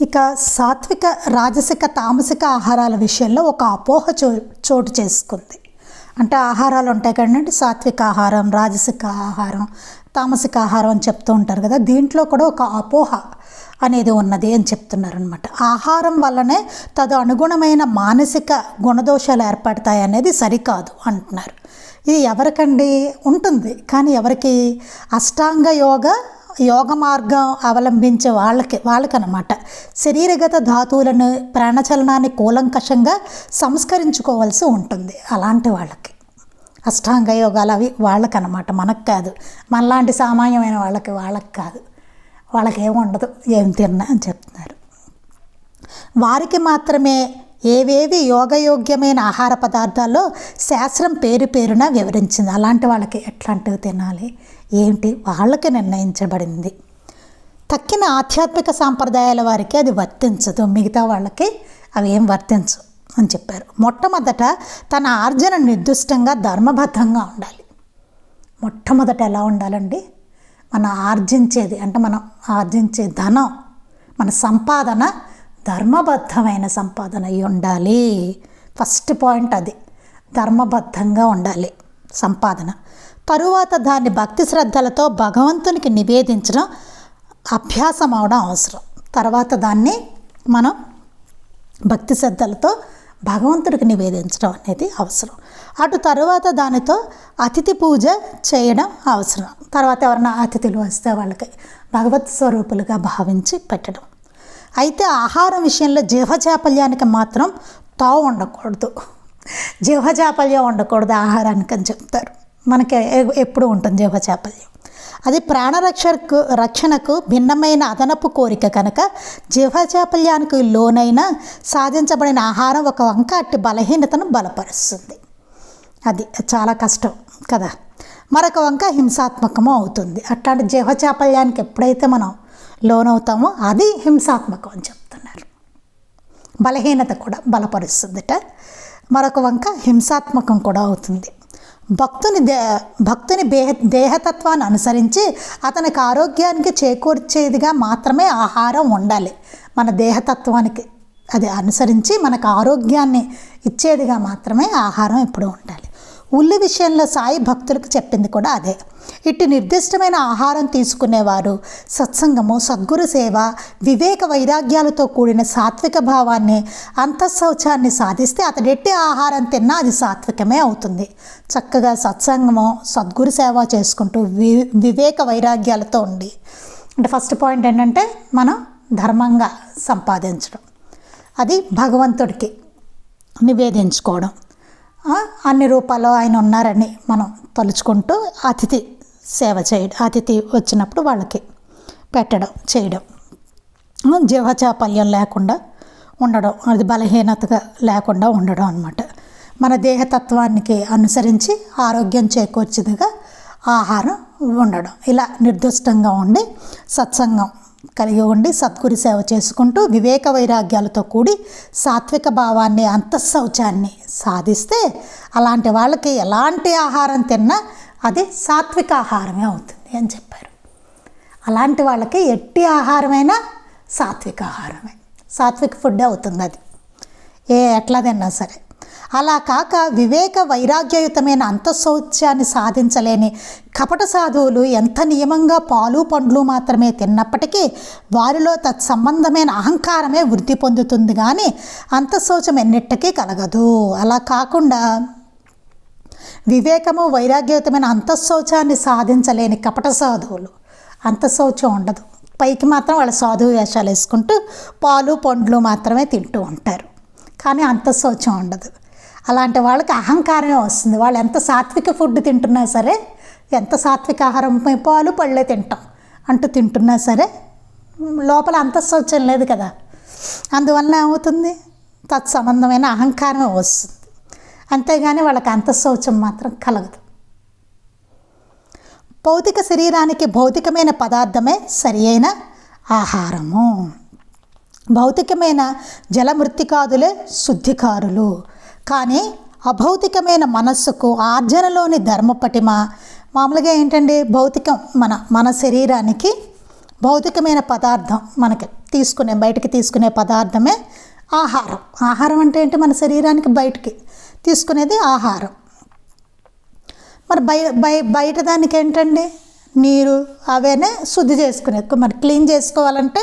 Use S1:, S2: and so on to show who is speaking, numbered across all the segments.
S1: ఇక సాత్విక రాజసిక తామసిక ఆహారాల విషయంలో ఒక అపోహ చో చోటు చేసుకుంది. అంటే ఆహారాలు ఉంటాయి కదండి సాత్విక ఆహారం రాజసిక ఆహారం తామసిక ఆహారం అని చెప్తూ ఉంటారు కదా దీంట్లో కూడా ఒక అపోహ అనేది ఉన్నది అని చెప్తున్నారనమాట ఆహారం వల్లనే తదు అనుగుణమైన మానసిక గుణదోషాలు ఏర్పడతాయి అనేది సరికాదు అంటున్నారు. ఇది ఎవరికండి? ఉంటుంది. కానీ ఎవరికి? అష్టాంగ యోగ యోగ మార్గం అవలంబించే వాళ్ళకి వాళ్ళకనమాట. శరీరగత ధాతువులను ప్రాణచలనాన్ని కూలంకషంగా సంస్కరించుకోవాల్సి ఉంటుంది అలాంటి వాళ్ళకి. అష్టాంగ యోగాలు అవి వాళ్ళకనమాట మనకు కాదు. మనలాంటి సామాన్యమైన వాళ్ళకి వాళ్ళకి కాదు. వాళ్ళకి ఏమి ఉండదు ఏం తిన్నా అని చెప్తున్నారు. వారికి మాత్రమే ఏవేవి యోగయోగ్యమైన ఆహార పదార్థాల్లో శాస్త్రం పేరు పేరున వివరించింది. అలాంటి వాళ్ళకి ఎట్లాంటివి తినాలి? ఏంటి? వాళ్ళకి నిర్ణయించబడింది. తక్కిన ఆధ్యాత్మిక సాంప్రదాయాల వారికి అది వర్తించదు. మిగతా వాళ్ళకి అవి ఏం వర్తించు అని చెప్పారు. మొట్టమొదట తన ఆర్జన నిర్దిష్టంగా ధర్మబద్ధంగా ఉండాలి. మొట్టమొదట ఎలా ఉండాలండి? మనం ఆర్జించేది అంటే మనం ఆర్జించే ధనం మన సంపాదన ధర్మబద్ధమైన సంపాదన అయి ఉండాలి. ఫస్ట్ పాయింట్ అది. ధర్మబద్ధంగా ఉండాలి సంపాదన. తరువాత దాన్ని భక్తి శ్రద్ధలతో భగవంతునికి నివేదించడం అభ్యాసం అవడం అవసరం. తర్వాత దాన్ని మనం భక్తి శ్రద్ధలతో భగవంతుడికి నివేదించడం అనేది అవసరం. అటు తరువాత దానితో అతిథి పూజ చేయడం అవసరం. తర్వాత ఎవరైనా అతిథులు వస్తే వాళ్ళకి భగవత్ స్వరూపులుగా భావించి పెట్టడం. అయితే ఆహారం విషయంలో జీవచాపల్యానికి మాత్రం తావు ఉండకూడదు. జీవచాపల్యం ఉండకూడదు ఆహారానికి అని చెప్తారు. మనకి ఎప్పుడు ఉంటుంది జీవచాపల్యం అది ప్రాణరక్షకు రక్షణకు భిన్నమైన అదనపు కోరిక కనుక జీవచాపల్యానికి లోనైన సాధించబడిన ఆహారం ఒక వంక అట్టి బలహీనతను బలపరుస్తుంది. అది చాలా కష్టం కదా. మరొక వంక హింసాత్మకము అవుతుంది. అట్లాంటి జీవచాపల్యానికి ఎప్పుడైతే మనం లోనవుతామో అది హింసాత్మకం అని చెప్తున్నారు. బలహీనత కూడా బలపరుస్తుందిట. మరొక వంక హింసాత్మకం కూడా అవుతుంది. భక్తుని దే భక్తుని దేహ దేహతత్వాన్ని అనుసరించి అతనికి ఆరోగ్యానికి చేకూర్చేదిగా మాత్రమే ఆహారం ఉండాలి మన దేహతత్వానికి అది అనుసరించి మనకు ఆరోగ్యాన్ని ఇచ్చేదిగా మాత్రమే ఆహారం ఎప్పుడూ ఉండాలి. ఉల్లి విషయంలో సాయి భక్తులకు చెప్పింది కూడా అదే. ఇటు నిర్దిష్టమైన ఆహారం తీసుకునేవారు సత్సంగము సద్గురు సేవ వివేక వైరాగ్యాలతో కూడిన సాత్విక భావాన్ని అంతఃశౌచాన్ని సాధిస్తే అతడెట్టి ఆహారం తిన్నా అది సాత్వికమే అవుతుంది. చక్కగా సత్సంగము సద్గురు సేవ చేసుకుంటూ వి వివేక వైరాగ్యాలతో ఉండి. అంటే ఫస్ట్ పాయింట్ ఏంటంటే మనం ధర్మంగా సంపాదించడం. అది భగవంతుడికి నివేదించుకోవడం. అన్ని రూపాల్లో ఆయన ఉన్నారని మనం తలుచుకుంటూ అతిథి సేవ చేయడం అతిథి వచ్చినప్పుడు వాళ్ళకి పెట్టడం చేయడం. జీవచాపల్యం లేకుండా ఉండడం అది బలహీనతగా లేకుండా ఉండడం అనమాట మన దేహతత్వానికి అనుసరించి ఆరోగ్యం చేకూర్చేదిగా ఆహారం ఉండడం. ఇలా నిర్దిష్టంగా ఉండి సత్సంగం కలిగి ఉండి సద్గురు సేవ చేసుకుంటూ వివేక వైరాగ్యాలతో కూడి సాత్విక భావాన్ని అంతఃశౌచాన్ని సాధిస్తే అలాంటి వాళ్ళకి ఎలాంటి ఆహారం తిన్నా అది సాత్విక ఆహారమే అవుతుంది అని చెప్పారు. అలాంటి వాళ్ళకి ఎట్టి ఆహారమైనా సాత్విక ఆహారమే. సాత్విక ఫుడ్ అవుతుంది అది. ఏ ఎట్లా తిన్నా సరే. అలా కాక వివేక వైరాగ్యయుతమైన అంతఃశౌచ్యాన్ని సాధించలేని కపట సాధువులు ఎంత నియమంగా పాలు పండ్లు మాత్రమే తిన్నప్పటికీ వారిలో తత్సంబంధమైన అహంకారమే వృద్ధి పొందుతుంది కానీ అంతఃశౌచం ఎన్నిటికీ కలగదు. అలా కాకుండా వివేకము వైరాగ్యయుతమైన అంతఃశౌచాన్ని సాధించలేని కపట సాధువులు అంతఃశౌచం ఉండదు. పైకి మాత్రం వాళ్ళ సాధువు వేషాలు వేసుకుంటూ పాలు పండ్లు మాత్రమే తింటూ ఉంటారు. కానీ అంతఃశౌచం ఉండదు. అలాంటి వాళ్ళకి అహంకారమే వస్తుంది. వాళ్ళు ఎంత సాత్విక ఫుడ్ తింటున్నా సరే ఎంత సాత్విక ఆహారం పాలు పళ్ళే తింటాం అంటూ తింటున్నా సరే లోపల అంతఃశౌచం లేదు కదా. అందువల్ల ఏమవుతుంది? తత్సంబంధమైన అహంకారమే వస్తుంది. అంతేగాని వాళ్ళకి అంతఃశౌచం మాత్రం కలగదు. భౌతిక శరీరానికి భౌతికమైన పదార్థమే సరి అయిన ఆహారము. భౌతికమైన జలమృతికాదులే శుద్ధికారులు. కానీ అభౌతికమైన మనస్సుకు ఆర్జనలోని ధర్మపటిమ మామూలుగా ఏంటండి? భౌతికం మన మన శరీరానికి భౌతికమైన పదార్థం మనకి తీసుకునే బయటికి తీసుకునే పదార్థమే ఆహారం. ఆహారం అంటే ఏంటి? మన శరీరానికి బయటికి తీసుకునేది ఆహారం. మరి బయ బయ బయట దానికి ఏంటండి? నీరు అవేనే శుద్ధి చేసుకునే మరి క్లీన్ చేసుకోవాలంటే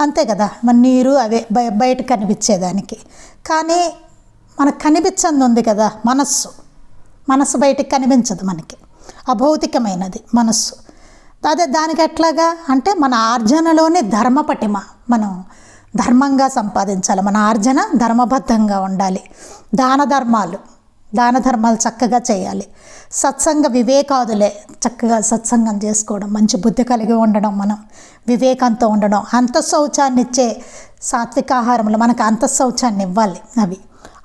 S1: అంతే కదా? మరి నీరు అవే బయ బయట కనిపించేదానికి. కానీ మనకు కనిపించింది ఉంది కదా మనస్సు. మనస్సు బయటికి కనిపించదు మనకి. అభౌతికమైనది మనస్సు. అదే దానికి ఎట్లాగా? అంటే మన ఆర్జనలోనే ధర్మ పటిమ. మనం ధర్మంగా సంపాదించాలి. మన ఆర్జన ధర్మబద్ధంగా ఉండాలి. దాన ధర్మాలు. దాన ధర్మాలు చక్కగా చేయాలి. సత్సంగ వివేకాదులే చక్కగా సత్సంగం చేసుకోవడం మంచి బుద్ధి కలిగి ఉండడం మనం వివేకంతో ఉండడం. అంతఃశౌచాన్ని ఇచ్చే సాత్వికాహారంలో మనకు అంతఃశౌచాన్ని ఇవ్వాలి అవి.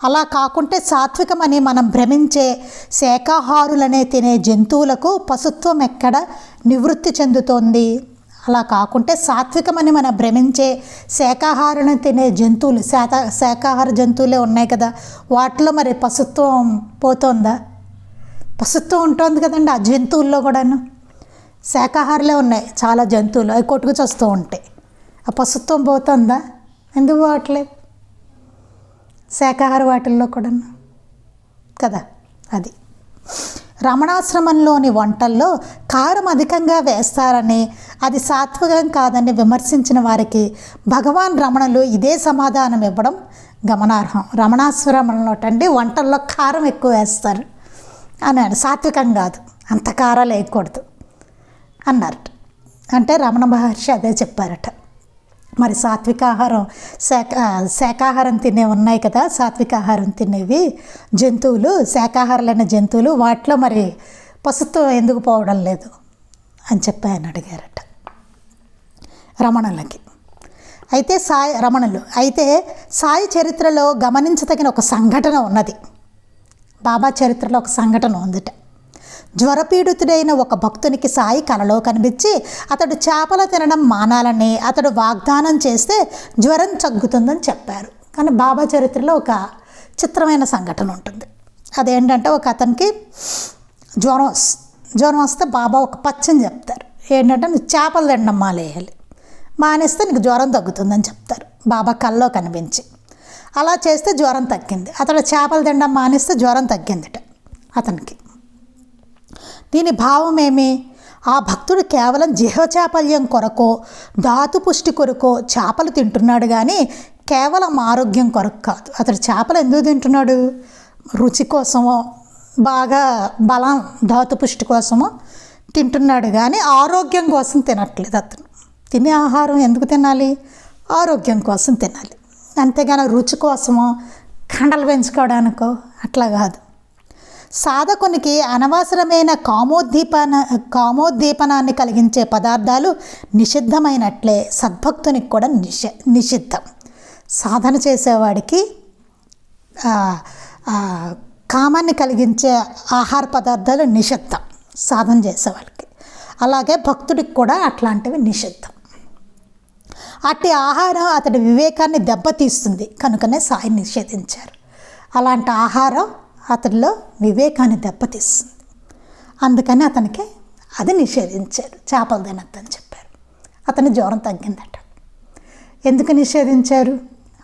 S1: అలా కాకుంటే సాత్వికమని మనం భ్రమించే శాఖాహారులనే తినే జంతువులకు పశుత్వం ఎక్కడ నివృత్తి చెందుతోంది? అలా కాకుంటే సాత్వికమని మనం భ్రమించే శాఖాహారులను తినే జంతువులు శాత శాకాహార జంతువులే ఉన్నాయి కదా. వాటిలో మరి పశుత్వం పోతోందా? పశుత్వం ఉంటుంది కదండి ఆ జంతువుల్లో కూడాను. శాఖాహారులే ఉన్నాయి చాలా జంతువులు అవి కొట్టుకు చస్తూ ఉంటాయి. ఆ పశుత్వం పోతుందా? ఎందుకు పోవట్లేదు? శాకాహార వాటిల్లో కూడా కదా అది. రమణాశ్రమంలోని వంటల్లో కారం అధికంగా వేస్తారని అది సాత్వికం కాదని విమర్శించిన వారికి భగవాన్ రమణులు ఇదే సమాధానం ఇవ్వడం గమనార్హం. రమణాశ్రమంలోటండి వంటల్లో కారం ఎక్కువ వేస్తారు అన్నాడు. సాత్వికం కాదు అంత కారాలు వేయకూడదు అన్నారట. అంటే రమణ మహర్షి అదే చెప్పారట. మరి సాత్విక ఆహారం శాఖ శాకాహారం తినే ఉన్నాయి కదా సాత్విక ఆహారం తినేవి. జంతువులు శాకాహారులైన జంతువులు వాటిలో మరి పసుత్వం ఎందుకు పోవడం లేదు అని చెప్పి ఆయన అడిగారట. రమణులకి. అయితే సాయి రమణులు అయితే సాయి చరిత్రలో గమనించదగిన ఒక సంఘటన ఉన్నది. బాబా చరిత్రలో ఒక సంఘటన ఉందిట. జ్వరపీడితుడైన ఒక భక్తునికి సాయి కలలో కనిపించి అతడు చేపలు తినడం మానాలని అతడు వాగ్దానం చేస్తే జ్వరం తగ్గుతుందని చెప్పారు. కానీ బాబా చరిత్రలో ఒక చిత్రమైన సంఘటన ఉంటుంది. అదేంటంటే ఒక అతనికి జ్వరం వస్ జ్వరం వస్తే బాబా ఒక పచ్చని చెప్తారు. ఏంటంటే నువ్వు చేపలు తినడం మానేయాలి. మానేస్తే నీకు జ్వరం తగ్గుతుందని చెప్తారు. బాబా కల్లో కనిపించి. అలా చేస్తే జ్వరం తగ్గింది. అతడు చేపలు తినడం మానేస్తే జ్వరం తగ్గిందిట అతనికి. దీని భావమేమి? ఆ భక్తుడు కేవలం జీవచాపల్యం కొరకో ధాతు పుష్టి కొరకో చేపలు తింటున్నాడు కానీ కేవలం ఆరోగ్యం కొరకు కాదు. అతడు చేపలు ఎందుకు తింటున్నాడు? రుచి కోసమో బాగా బలం ధాతు పుష్టి కోసమో తింటున్నాడు కానీ ఆరోగ్యం కోసం తినట్లేదు అతను. తినే ఆహారం ఎందుకు తినాలి? ఆరోగ్యం కోసం తినాలి. అంతేగాని రుచి కోసమో కండలు పెంచుకోవడానికో అట్లా కాదు. సాధకునికి అనవసరమైన కామోద్దీపన కామోద్దీపనాన్ని కలిగించే పదార్థాలు నిషిద్ధమైనట్లే. సద్భక్తునికి కూడా నిష నిషిద్ధం. సాధన చేసేవాడికి కామాన్ని కలిగించే ఆహార పదార్థాలు నిషిద్ధం. సాధన చేసేవాళ్ళకి అలాగే భక్తుడికి కూడా అట్లాంటివి నిషిద్ధం. అట్టి ఆహారం అతడి వివేకాన్ని దెబ్బతీస్తుంది. కనుకనే సాయి నిషేధించారు. అలాంటి ఆహారం అతనిలో వివేకాన్ని దెబ్బతీస్తుంది. అందుకని అతనికి అది నిషేధించారు. చేపలు తినద్దని చెప్పారు. అతని జ్వరం తగ్గిందట. ఎందుకు నిషేధించారు?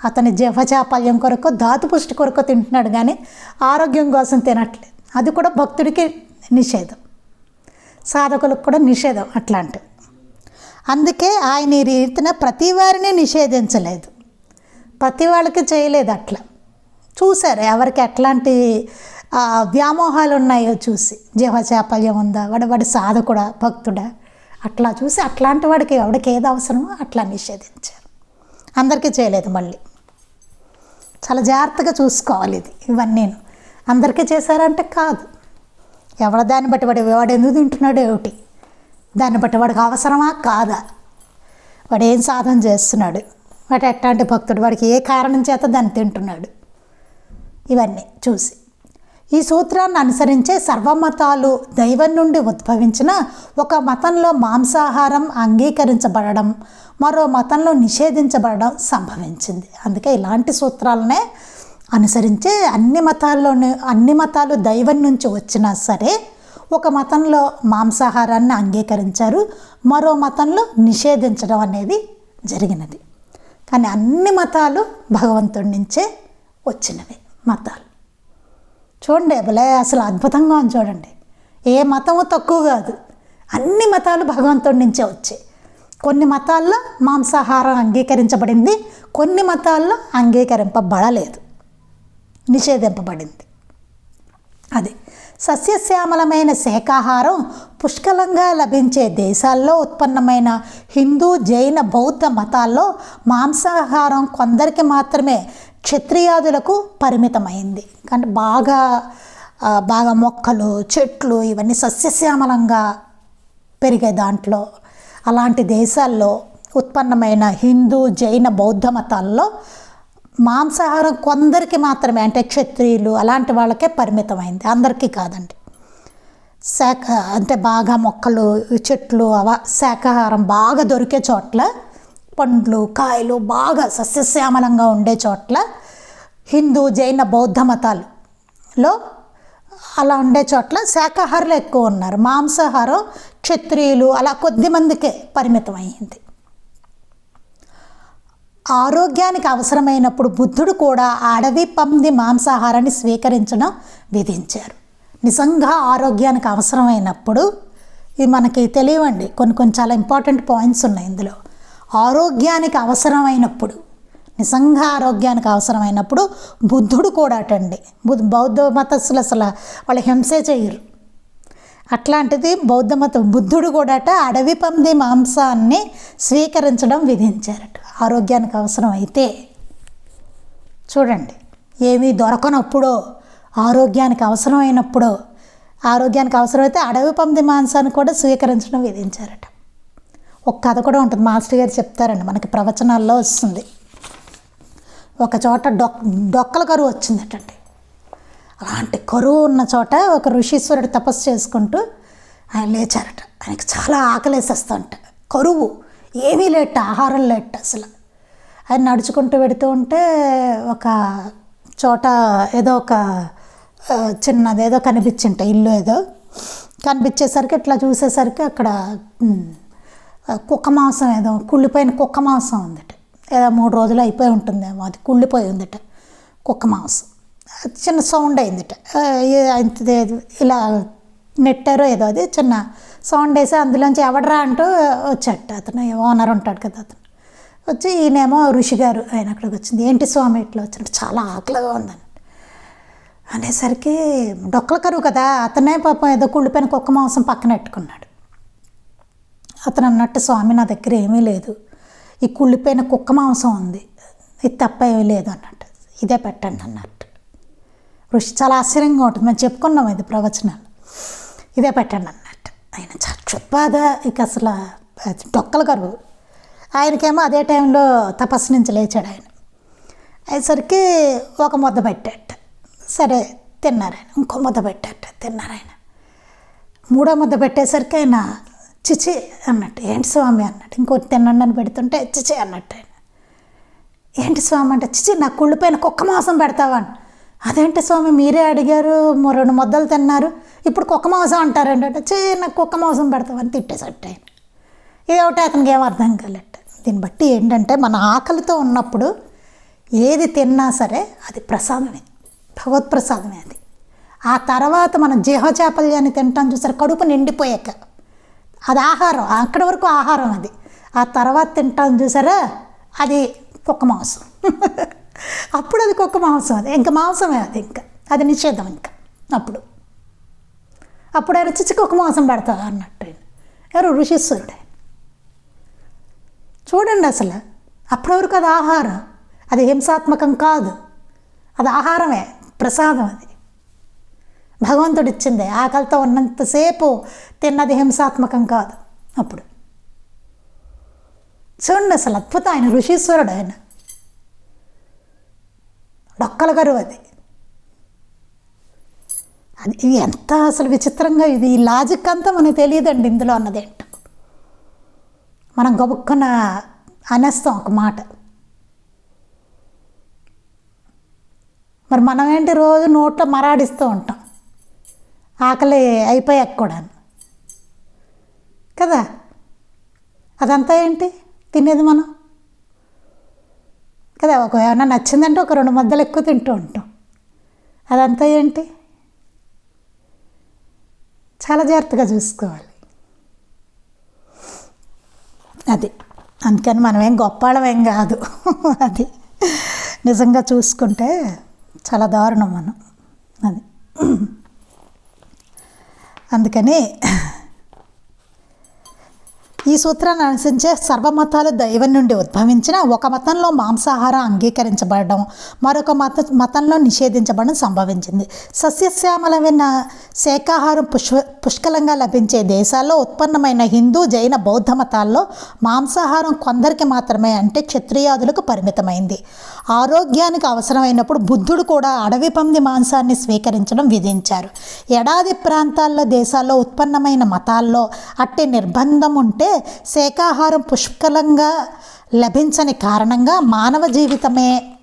S1: అతని జీవచాపల్యం కొరకు ధాతు పుష్టి కొరకు తింటున్నాడు కానీ ఆరోగ్యం కోసం తినట్లేదు. అది కూడా భక్తుడికి నిషేధం. సాధకులకు కూడా నిషేధం అట్లాంటివి అందుకే ఆయన ఈ రీతిన ప్రతి వారిని నిషేధించలేదు. ప్రతి వాళ్ళకి చేయలేదు అట్లా. చూశారు. ఎవరికి ఎట్లాంటి వ్యామోహాలు ఉన్నాయో చూసి. జీవచాపల్యం ఉందా? వాడు వాడి సాధకుడా భక్తుడా? అట్లా చూసి అట్లాంటి వాడికి ఎవడికి ఏది అవసరమో అట్లా నిషేధించారు. అందరికీ చేయలేదు మళ్ళీ. చాలా జాగ్రత్తగా చూసుకోవాలి ఇది ఇవన్నీ అందరికీ చేశారంటే కాదు. ఎవడ దాన్ని బట్టి వాడు వాడు ఎందుకు తింటున్నాడు ఏమిటి? దాన్ని బట్టి వాడికి అవసరమా? కాదా? వాడు ఏం సాధన చేస్తున్నాడు? వాడు ఎట్లాంటి భక్తుడు? వాడికి ఏ కారణం చేత దాన్ని తింటున్నాడు? ఇవన్నీ చూసి. ఈ సూత్రాన్ని అనుసరించే సర్వమతాలు దైవం నుండి ఉద్భవించిన ఒక మతంలో మాంసాహారం అంగీకరించబడడం మరో మతంలో నిషేధించబడడం సంభవించింది. అందుకే ఇలాంటి సూత్రాలనే అనుసరించే అన్ని మతాల్లోని అన్ని మతాలు దైవం నుంచి వచ్చినా సరే ఒక మతంలో మాంసాహారాన్ని అంగీకరించారు మరో మతంలో నిషేధించడం అనేది జరిగినది. కానీ అన్ని మతాలు భగవంతుడి నుంచే వచ్చినవి. మతాలు. చూడండి భలే అసలు అద్భుతంగా ఉంది చూడండి. ఏ మతము తక్కువ కాదు. అన్ని మతాలు భగవంతుడి నుంచే వచ్చాయి. కొన్ని మతాల్లో మాంసాహారం అంగీకరించబడింది కొన్ని మతాల్లో అంగీకరింపబడలేదు. నిషేధింపబడింది. అది. సస్యశ్యామలమైన శాఖాహారం పుష్కలంగా లభించే దేశాల్లో ఉత్పన్నమైన హిందూ జైన బౌద్ధ మతాల్లో మాంసాహారం కొందరికి మాత్రమే క్షత్రియాదులకు పరిమితమైంది. అంటే బాగా బాగా మొక్కలు చెట్లు ఇవన్నీ సస్యశ్యామలంగా పెరిగే దాంట్లో అలాంటి దేశాల్లో ఉత్పన్నమైన హిందూ జైన బౌద్ధ మతాల్లో మాంసాహారం కొందరికి మాత్రమే అంటే క్షత్రియులు అలాంటి వాళ్ళకే పరిమితమైంది. అందరికీ కాదండి. శాఖ అంటే బాగా మొక్కలు చెట్లు అవ శాకాహారం బాగా దొరికే చోట్ల పండ్లు కాయలు బాగా సస్యశ్యామలంగా ఉండే చోట్ల హిందూ జైన బౌద్ధ మతాలలో అలా ఉండే చోట్ల శాకాహారులు ఎక్కువ ఉన్నారు. మాంసాహారం క్షత్రియులు అలా కొద్ది మందికే పరిమితమైంది. ఆరోగ్యానికి అవసరమైనప్పుడు బుద్ధుడు కూడా అడవి పంది మాంసాహారాన్ని స్వీకరించడం విధించారు. నిజంగా ఆరోగ్యానికి అవసరమైనప్పుడు ఇది మనకి తెలియవండి. కొన్ని కొన్ని చాలా ఇంపార్టెంట్ పాయింట్స్ ఉన్నాయి ఇందులో. ఆరోగ్యానికి అవసరమైనప్పుడు నిజంగా ఆరోగ్యానికి అవసరమైనప్పుడు బుద్ధుడు కూడా అటండి. బుద్ధ బౌద్ధ మతస్సులు అసలు వాళ్ళు హింసే చేయరు. అట్లాంటిది బౌద్ధ మతం బుద్ధుడు కూడాట అడవి పంది మాంసాన్ని స్వీకరించడం విధించారట. ఆరోగ్యానికి అవసరం అయితే. చూడండి ఏమీ దొరకనప్పుడో ఆరోగ్యానికి అవసరమైనప్పుడో ఆరోగ్యానికి అవసరమైతే అడవి పంది మాంసాన్ని కూడా స్వీకరించడం విధించారట. ఒక కథ కూడా ఉంటుంది మాస్టర్ గారు చెప్తారండి మనకి ప్రవచనాల్లో వస్తుంది. ఒక చోట డొక్ డొక్కల కరువు వచ్చిందటండి. అలాంటి కరువు ఉన్న చోట ఒక ఋషీశ్వరుడు తపస్సు చేసుకుంటూ ఆయన లేచారట. ఆయనకి చాలా ఆకలేసేస్తుంట. కరువు. ఏమీ లేట ఆహారం లేట అసలు. ఆయన నడుచుకుంటూ పెడుతూ ఉంటే ఒక చోట ఏదో ఒక చిన్నది ఏదో కనిపించింట ఇల్లు ఏదో. కనిపించేసరికి ఇట్లా చూసేసరికి అక్కడ కుక్క మాంసం ఏదో కుళ్ళిపోయిన కుక్క మాంసం ఉందట. ఏదో మూడు రోజులు అయిపోయి ఉంటుందేమో అది కుళ్ళిపోయి ఉందట కుక్క మాంసం. చిన్న సౌండ్ అయిందిట. ఇలా నెట్టారో ఏదో అది చిన్న సౌండ్ వేసి అందులోంచి ఎవడరా అంటూ వచ్చాట. అతను ఓనర్ ఉంటాడు కదా అతను. వచ్చి ఈయనేమో ఋషి గారు ఆయన అక్కడికి వచ్చింది. ఏంటి స్వామి ఇట్లా వచ్చినట్టు చాలా ఆకలిగా ఉందని. అనేసరికి డొక్కల కరువు కదా అతనే పాపం ఏదో కుళ్ళిపోయిన కుక్క మాంసం పక్కన పెట్టుకున్నాడు. అతను అన్నట్టు స్వామి నా దగ్గర ఏమీ లేదు. ఈ కుళ్ళిపోయిన కుక్క మాంసం ఉంది. ఇది తప్ప ఏమీ లేదు అన్నట్టు. ఇదే పెట్టండి అన్నారు. ఋషి చాలా ఆశ్చర్యంగా ఉంటుంది. మేము చెప్పుకున్నాం ఇది ప్రవచనాలు. ఇదే పెట్టండి అన్నట్టు. ఆయన చక్షుత్పాద ఇక అసలు డొక్కలు గారు కరువు ఆయనకేమో అదే టైంలో తపస్సు నుంచి లేచాడు ఆయన. అయ్యేసరికి ఒక ముద్ద పెట్టాట. సరే తిన్నారు ఆయన. ఇంకో ముద్ద పెట్టాట. తిన్నారు ఆయన. మూడో ముద్ద పెట్టేసరికి ఆయన చిచి అన్నట్టు. ఏంటి స్వామి అన్నట్టు. ఇంకోటి తినండి అని పెడుతుంటే చిచి అన్నట్టు ఆయన. ఏంటి స్వామి అంటే చిచి నా కుళ్ళిపోయిన కుక్క మాంసం పెడతావా అని అదేంటి స్వామి మీరే అడిగారు రెండు ముద్దలు తిన్నారు. ఇప్పుడు కుక్క మాంసం అంటారండి అంటే చే నాకు కుక్క మాంసం పెడతామని తిట్టేసట్టు ఆయన. ఇది ఒకటి అతనికి ఏం అర్థం కాలేట దీన్ని బట్టి ఏంటంటే మన ఆకలితో ఉన్నప్పుడు ఏది తిన్నా సరే అది ప్రసాదమే. భగవత్ ప్రసాదమే అది. ఆ తర్వాత మనం జీహచాపల్యాన్ని తింటాం చూసారు? కడుపు నిండిపోయాక. అది ఆహారం అక్కడి వరకు ఆహారం అది. ఆ తర్వాత తింటాం చూసారా? అది కుక్క మాంసం. అప్పుడు అది కుక్క మాంసం అది. ఇంకా మాంసమే అది ఇంకా. అది నిషేధం ఇంకా. అప్పుడు. అప్పుడు ఆయన చిచ్చి కుక్క మాంసం పెడతా అన్నట్టు ఆయన. ఎవరు? ఋషీశ్వరుడే. చూడండి అసలు. అప్పటి వరకు అది ఆహారం. అది హింసాత్మకం కాదు. అది ఆహారమే. ప్రసాదం అది. భగవంతుడు ఇచ్చింది. ఆకలితో ఉన్నంతసేపు తిన్నది హింసాత్మకం కాదు. అప్పుడు. చూడండి అసలు అద్భుతం. ఆయన ఋషీశ్వరుడు ఆయన. డొక్కల గరువు అది అది ఇది ఎంత అసలు విచిత్రంగా ఇది ఈ లాజిక్ అంతా మనకు తెలియదండి ఇందులో అన్నదేంటో మనం గబుక్కున అనేస్తాం ఒక మాట. మరి మనం ఏంటి రోజు నోట్లో మరాడిస్తూ ఉంటాం. ఆకలి అయిపోయాక కూడా కదా? అదంతా ఏంటి? తినేది మనం? కదా ఒక ఏమైనా నచ్చిందంటే ఒక రెండు ముద్దలు ఎక్కువ తింటూ ఉంటాం. అదంతా ఏంటి? చాలా జాగ్రత్తగా చూసుకోవాలి. అది. అందుకని మనం ఏం గొప్పవాళ్ళం ఏం కాదు. అది. నిజంగా చూసుకుంటే చాలా దారుణం మనం. అది. అందుకని ఈ సూత్రాన్ని అనుసరించే సర్వమతాలు దైవం నుండి ఉద్భవించిన ఒక మతంలో మాంసాహారం అంగీకరించబడడం మరొక మత మతంలో నిషేధించబడడం సంభవించింది. సస్యశ్యామలమైన శాఖాహారం పుష్ప పుష్కలంగా లభించే దేశాల్లో ఉత్పన్నమైన హిందూ జైన బౌద్ధ మతాల్లో మాంసాహారం కొందరికి మాత్రమే అంటే క్షత్రియాదులకు పరిమితమైంది. ఆరోగ్యానికి అవసరమైనప్పుడు బుద్ధుడు కూడా అడవి పంది మాంసాన్ని స్వీకరించడం విధించారు. ఎడాది ప్రాంతాల్లో దేశాల్లో ఉత్పన్నమైన మతాల్లో అట్టి నిర్బంధం ఉంటే శాకాహారం పుష్కలంగా లభించని కారణంగా మానవ జీవితమే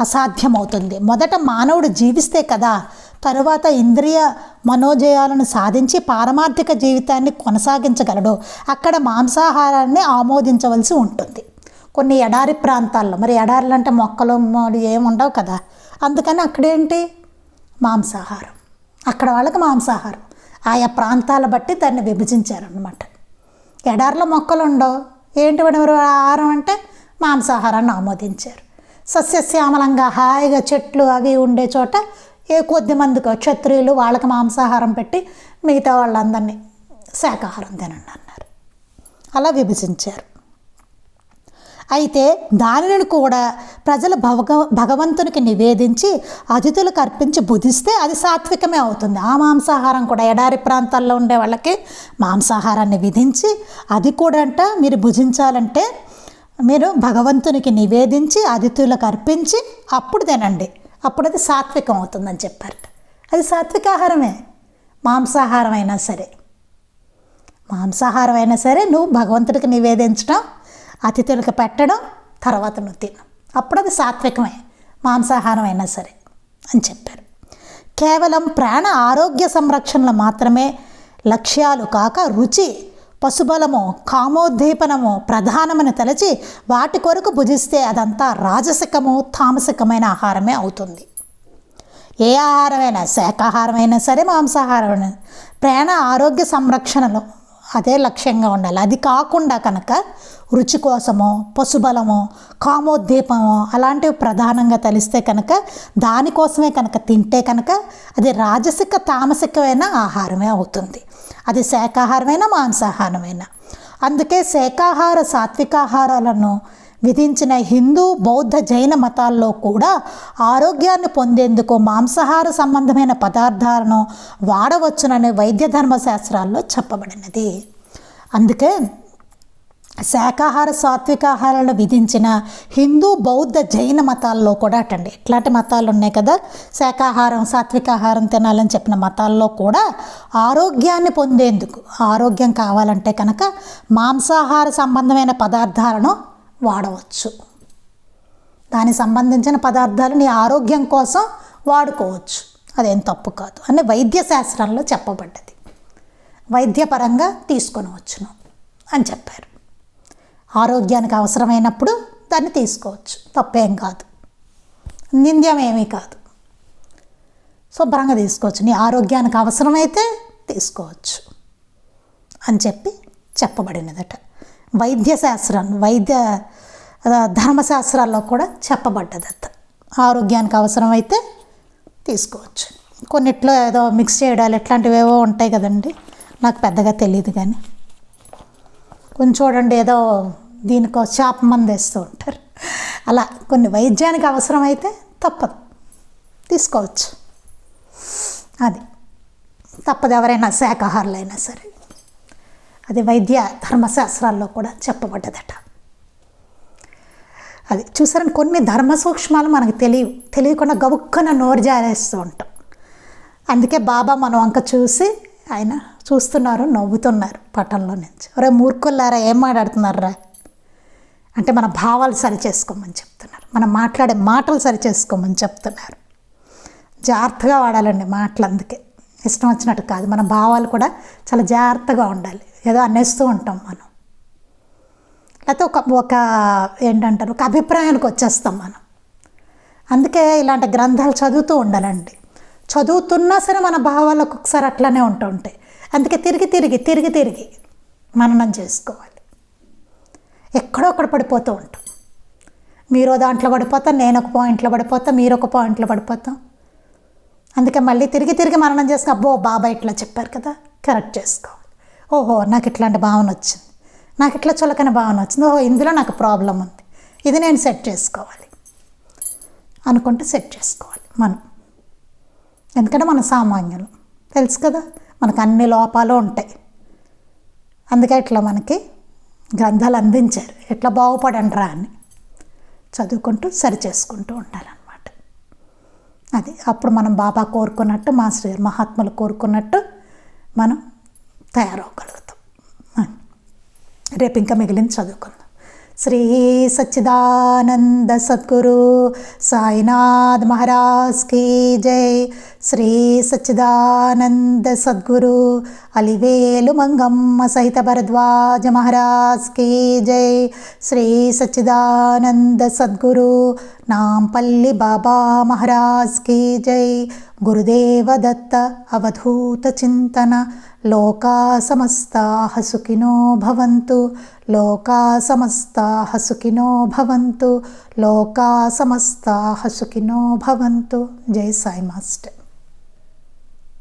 S1: అసాధ్యమవుతుంది. మొదట మానవుడు జీవిస్తే కదా తరువాత ఇంద్రియ మనోజయాలను సాధించి పారమార్థిక జీవితాన్ని కొనసాగించగలడు. అక్కడ మాంసాహారాన్ని ఆమోదించవలసి ఉంటుంది. కొన్ని ఎడారి ప్రాంతాల్లో మరి ఎడారులు అంటే మొక్కలు ఏముండవు ఏమి ఉండవు కదా. అందుకని అక్కడేంటి? మాంసాహారం. అక్కడ వాళ్ళకి మాంసాహారం. ఆయా ప్రాంతాల బట్టి దాన్ని విభజించారనమాట ఎడారిలో మొక్కలు ఉండవు ఏంటి మరి ఆహారం అంటే? మాంసాహారాన్ని ఆమోదించారు. సస్యశ్యామలంగా హాయిగా చెట్లు అవి ఉండే చోట ఏ కొద్ది మందికి క్షత్రియులు వాళ్ళకి మాంసాహారం పెట్టి మిగతా వాళ్ళందరినీ శాకాహారం తినండి అన్నారు. అలా విభజించారు. అయితే దానిని కూడా ప్రజలు భగ భగవంతునికి నివేదించి అతిథులకు అర్పించి బుధిస్తే అది సాత్వికమే అవుతుంది. ఆ మాంసాహారం కూడా ఎడారి ప్రాంతాల్లో ఉండే వాళ్ళకి మాంసాహారాన్ని విధించి అది కూడా అంట మీరు భుజించాలంటే మీరు భగవంతునికి నివేదించి అతిథులకు అర్పించి అప్పుడు తినండి. అప్పుడు అది సాత్వికం అవుతుందని చెప్పారు. అది సాత్వికాహారమే. మాంసాహారం అయినా సరే. మాంసాహారం అయినా సరే నువ్వు భగవంతుడికి నివేదించడం అతిథులకు పెట్టడం తర్వాత నువ్వు తిను అప్పుడు అది సాత్వికమే మాంసాహారం అయినా సరే అని చెప్పారు. కేవలం ప్రాణ ఆరోగ్య సంరక్షణలో మాత్రమే లక్ష్యాలు కాక రుచి పశుబలము కామోద్దీపనము ప్రధానమని తలచి వాటి కొరకు భుజిస్తే అదంతా రాజసికము తామసికమైన ఆహారమే అవుతుంది. ఏ ఆహారమైనా శాకాహారమైనా సరే మాంసాహారమైనా ప్రాణ ఆరోగ్య సంరక్షణలో అదే లక్ష్యంగా ఉండాలి. అది కాకుండా కనుక రుచి కోసమో పశుబలమో కామోద్దీపమో అలాంటివి ప్రధానంగా తలిస్తే కనుక దానికోసమే కనుక తింటే కనుక అది రాజసిక తామసికమైన ఆహారమే అవుతుంది. అది శాకాహారమైన మాంసాహారమైన. అందుకే శాకాహార సాత్వికాహారాలను విధించిన హిందూ బౌద్ధ జైన మతాల్లో కూడా ఆరోగ్యాన్ని పొందేందుకు మాంసాహార సంబంధమైన పదార్థాలను వాడవచ్చుననే వైద్య ధర్మశాస్త్రాల్లో చెప్పబడినది. అందుకే శాకాహార సాత్వికాహారాలు విధించిన హిందూ బౌద్ధ జైన మతాల్లో కూడా అటండి. ఇట్లాంటి మతాలు ఉన్నాయి కదా. శాకాహారం సాత్వికాహారం తినాలని చెప్పిన మతాల్లో కూడా ఆరోగ్యాన్ని పొందేందుకు ఆరోగ్యం కావాలంటే కనుక మాంసాహార సంబంధమైన పదార్థాలను వాడవచ్చు. దానికి సంబంధించిన పదార్థాలు నీ ఆరోగ్యం కోసం వాడుకోవచ్చు. అదేం తప్పు కాదు. అని వైద్య శాస్త్రంలో చెప్పబడ్డది. వైద్యపరంగా తీసుకొనవచ్చును అని చెప్పారు. ఆరోగ్యానికి అవసరమైనప్పుడు దాన్ని తీసుకోవచ్చు. తప్పేం కాదు. నింద్యం ఏమీ కాదు. శుభ్రంగా తీసుకోవచ్చు. నీ ఆరోగ్యానికి అవసరమైతే తీసుకోవచ్చు అని చెప్పి చెప్పబడినదట. వైద్య శాస్త్రం వైద్య ధర్మశాస్త్రాల్లో కూడా చెప్పబడ్డదట ఆరోగ్యానికి అవసరమైతే తీసుకోవచ్చు. కొన్నిట్లో ఏదో మిక్స్ చేయడాలు ఇట్లాంటివి ఏవో ఉంటాయి కదండి. నాకు పెద్దగా తెలియదు కానీ. కొంచెం చూడండి ఏదో దీనికో చాప మంది వేస్తూ ఉంటారు. అలా కొన్ని వైద్యానికి అవసరమైతే తప్పదు. తీసుకోవచ్చు. అది. తప్పదు ఎవరైనా శాఖాహారులైనా సరే. అది వైద్య ధర్మశాస్త్రాల్లో కూడా చెప్పబడ్డదట. అది చూసారని కొన్ని ధర్మ సూక్ష్మాలు మనకు తెలియవు. తెలియకుండా గబుక్కన నోరు జారేస్తూ ఉంటాం. అందుకే బాబా మనం వంక చూసి ఆయన చూస్తున్నారు నవ్వుతున్నారు పటంలో నుంచి. ఒరే మూర్ఖుల్లారా ఏం మాట్లాడుతున్నారా అంటే మన భావాలు సరి చేసుకోమని చెప్తున్నారు. మనం మాట్లాడే మాటలు సరి చేసుకోమని చెప్తున్నారు. జాగ్రత్తగా వాడాలండి మాటలు అందుకే. ఇష్టం వచ్చినట్టు కాదు. మన భావాలు కూడా చాలా జాగ్రత్తగా ఉండాలి. ఏదో అనేస్తూ ఉంటాం మనం. లేకపోతే ఒక ఒక ఏంటంటారు ఒక అభిప్రాయానికి వచ్చేస్తాం మనం. అందుకే ఇలాంటి గ్రంథాలు చదువుతూ ఉండాలండి. చదువుతున్నా సరే మన భావాలకు ఒకసారి అట్లనే ఉంటూ ఉంటాయి. అందుకే తిరిగి తిరిగి తిరిగి తిరిగి మననం చేసుకోవాలి. ఎక్కడో అక్కడ పడిపోతూ ఉంటాం. మీరు దాంట్లో పడిపోతాం నేను ఒక పాయింట్లో పడిపోతా మీరు ఒక పాయింట్లో పడిపోతాం. అందుకే మళ్ళీ తిరిగి తిరిగి మననం చేసుకుని అబ్బో బాబా ఇట్లా చెప్పారు కదా కరెక్ట్ చేసుకోవాలి. ఓహో నాకు ఇట్లాంటి భావన వచ్చింది. నాకు ఇట్లా చులకన భావన వచ్చింది. ఓహో ఇందులో నాకు ప్రాబ్లం ఉంది. ఇది నేను సెట్ చేసుకోవాలి అనుకుంటే సెట్ చేసుకోవాలి మనం. ఎందుకంటే మన సామాన్యులు. తెలుసు కదా మనకు అన్ని లోపాలు ఉంటాయి. అందుకే ఇట్లా మనకి గ్రంథాలు అందించారు. ఎట్లా బాగుపడండిరా అని చదువుకుంటూ సరి చేసుకుంటూ ఉండాలన్నమాట. అది అప్పుడు మనం బాబా కోరుకున్నట్టు మాస్టర్ మహాత్ములు కోరుకున్నట్టు మనం తయారవగలుగుతాం రేపు ఇంకా మిగిలింది చదువుకుందాం. శ్రీ సచ్చిదానంద సద్గురు సాయినాథ్ మహారాజ్ కీ జై. శ్రీ సచ్చిదానంద సద్గురు అలివేలు మంగమ్మ సహిత భరద్వాజ మహారాజ్ కీ జై. శ్రీ సచ్చిదానంద సద్గురు నాంపల్లి బాబా మహారాజ్ కీ జై. గురుదేవ దత్త అవధూత చింతన లోకా సమస్తా సుఖినో భవంతు లోకా సమస్తా సుఖినో భవంతు లోకా సమస్తా సుఖినో భవంతు. జై సాయి మాస్టర్.